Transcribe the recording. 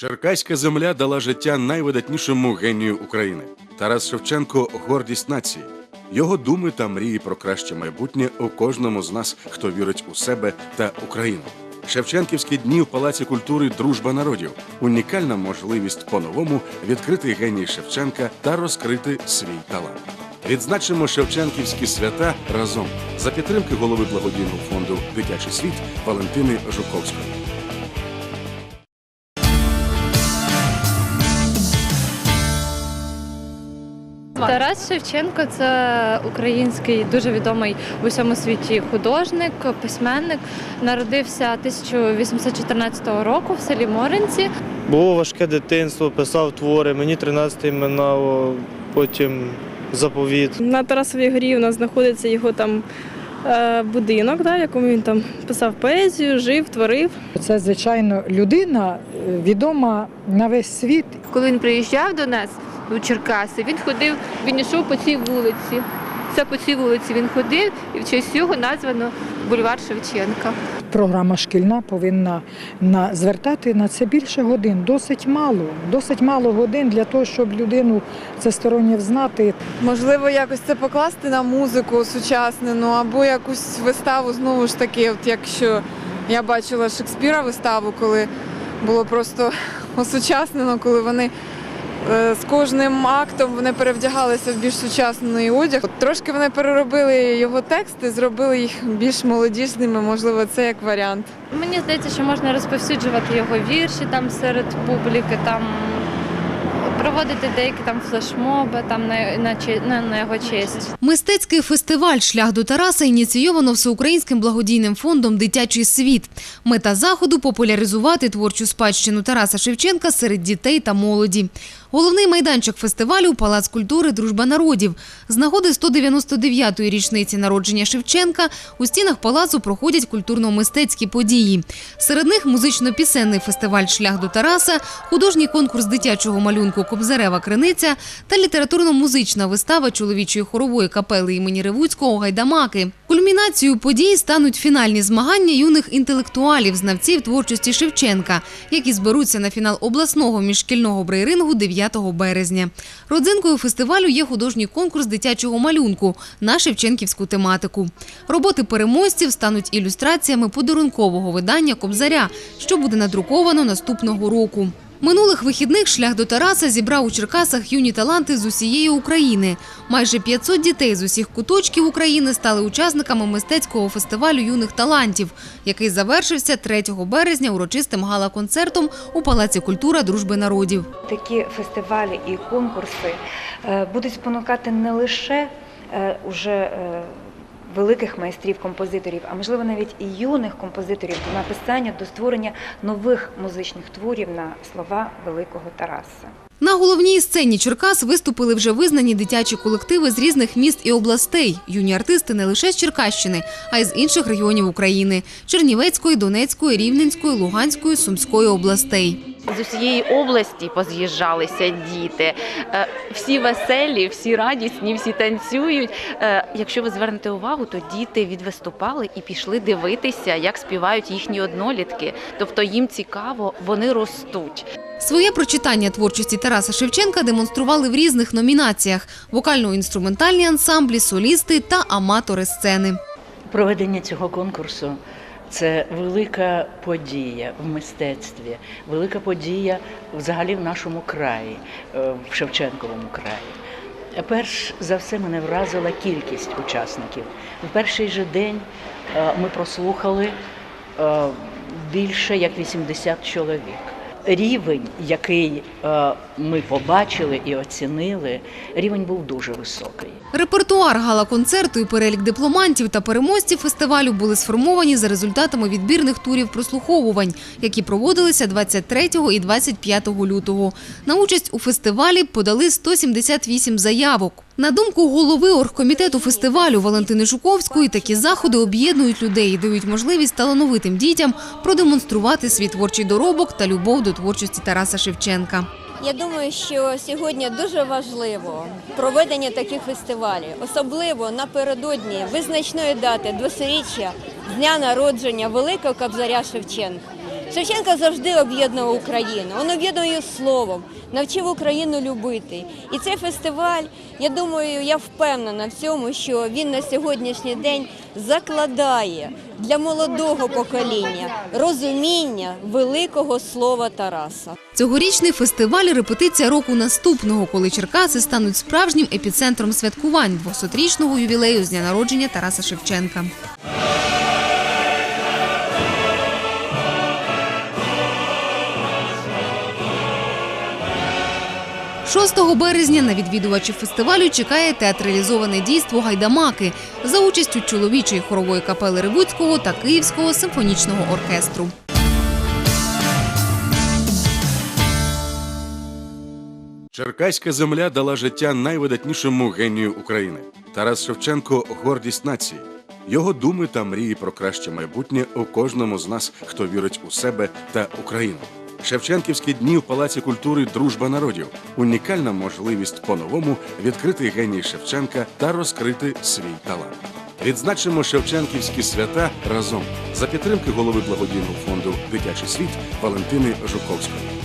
Черкаська земля дала життя найвидатнішому генію України. Тарас Шевченко гордість нації. Його думи та мрії про краще майбутнє у кожному з нас, хто вірить у себе та Україну. Шевченківські дні в Палаці культури Дружба народів унікальна можливість по-новому відкрити геній Шевченка та розкрити свій талант. Відзначимо Шевченківські свята разом за підтримки голови благодійного фонду Дитячий світ Валентини Жуковської. Тарас Шевченко це український дуже відомий в усьому світі художник, письменник. Народився 1814 року в селі Моринці. Було важке дитинство, писав твори, мені 13 минало, потім заповіт. На Тарасовій горі у нас знаходиться його там е, будинок, да, якому він там писав поезію, жив, творив. Це, звичайно, людина е, відома на весь світ. Коли він приїжджав до нас Черкаси, він ходив, він йшов по цій вулиці. Все по цій вулиці він ходив, і в честь цього названо бульвар Шевченка. Програма шкільна повинна на, звертати на це більше годин. Досить мало. Досить мало годин для того, щоб людину всесторонньо взнати. Можливо, якось це покласти на музику сучаснену або якусь виставу знову ж таки, от якщо я бачила Шекспіра виставу, коли було просто осучаснено, коли вони з кожним актом вони перевдягалися в більш сучасний одяг. Трошки вони переробили його тексти, зробили їх більш молодіжними, можливо, це як варіант. Мені здається, що можна розповсюджувати його вірші там серед публіки, там проводити деякі там флешмоби там на, на, на, на його честь. Мистецький фестиваль Шлях до Тараса ініційовано всеукраїнським благодійним фондом Дитячий світ. Мета заходу популяризувати творчу спадщину Тараса Шевченка серед дітей та молоді. Головний майданчик фестивалю Палац культури Дружба народів. З нагоди 199-ї річниці народження Шевченка у стінах палацу проходять культурно-мистецькі події. Серед них музично-пісенний фестиваль Шлях до Тараса, художній конкурс дитячого малюнку Кобзарева Криниця та літературно-музична вистава чоловічої хорової капели імені Ревуцького Гайдамаки. Кульмінацією подій стануть фінальні змагання юних інтелектуалів, знавців творчості Шевченка, які зберуться на фінал обласного міжшкільного брейрингу 9 березня. Родзинкою фестивалю є художній конкурс дитячого малюнку на шевченківську тематику. Роботи переможців стануть ілюстраціями подарункового видання Кобзаря, що буде надруковано наступного року. Минулих вихідних шлях до Тараса зібрав у Черкасах юні таланти з усієї України. Майже 500 дітей з усіх куточків України стали учасниками мистецького фестивалю юних талантів, який завершився 3 березня урочистим гала-концертом у Палаці культура Дружби народів. такі фестивалі і конкурси е, будуть спонукати не лише е, уже е, великих майстрів композиторів, а можливо навіть і юних композиторів до написання, до створення нових музичних творів на слова великого Тараса. На головній сцені Черкас виступили вже визнані дитячі колективи з різних міст і областей. Юні артисти не лише з Черкащини, а й з інших регіонів України: Чернівецької, Донецької, Рівненської, Луганської, Сумської областей. З усієї області поз'їжджалися діти. Е, Всі веселі, всі радісні, всі танцюють. Е, Якщо ви звернете увагу, то діти відвиступали і пішли дивитися, як співають їхні однолітки. Тобто їм цікаво, вони ростуть. Своє прочитання творчості Тараса Шевченка демонстрували в різних номінаціях: вокально-інструментальні ансамблі, солісти та аматори сцени. Проведення цього конкурсу це велика подія в мистецтві, велика подія взагалі в нашому краї, е, в Шевченковому краї. Перш за все мене вразила кількість учасників. В перший же день е, ми прослухали е, більше як 80 чоловік. Рівень, який е, ми побачили і оцінили, рівень був дуже високий. Репертуар гала-концерту і перелік дипломантів та переможців фестивалю були сформовані за результатами відбірних турів прослуховувань, які проводилися 23 і 25 лютого. На участь у фестивалі подали 178 заявок. На думку голови оргкомітету фестивалю Валентини Жуковської, такі заходи об'єднують людей і дають можливість талановитим дітям продемонструвати свій творчий доробок та любов до творчості Тараса Шевченка. Я думаю, що сьогодні дуже важливо проведення таких фестивалів, особливо напередодні визначної дати 200-річчя дня народження великого кобзаря Шевченка. Шевченко завжди об'єднував Україну. Він об'єднує словом, навчив Україну любити. І цей фестиваль, я думаю, я впевнена в цьому, що він на сьогоднішній день закладає для молодого покоління розуміння великого слова Тараса. Цьогорічний фестиваль – репетиція року наступного, коли Черкаси стануть справжнім епіцентром святкувань 200-річного ювілею з дня народження Тараса Шевченка. 6 березня на відвідувачів фестивалю чекає театралізоване дійство «Гайдамаки» за участю чоловічої хорової капели Ревуцького та Київського симфонічного оркестру. Черкаська земля дала життя найвидатнішому генію України. Тарас Шевченко гордість нації. Його думи та мрії про краще майбутнє у кожному з нас, хто вірить у себе та Україну. Шевченківські дні в Палаці культури Дружба народів унікальна можливість по-новому відкрити геній Шевченка та розкрити свій талант. Відзначимо Шевченківські свята разом за підтримки голови благодійного фонду Дитячий світ Валентини Жуковської.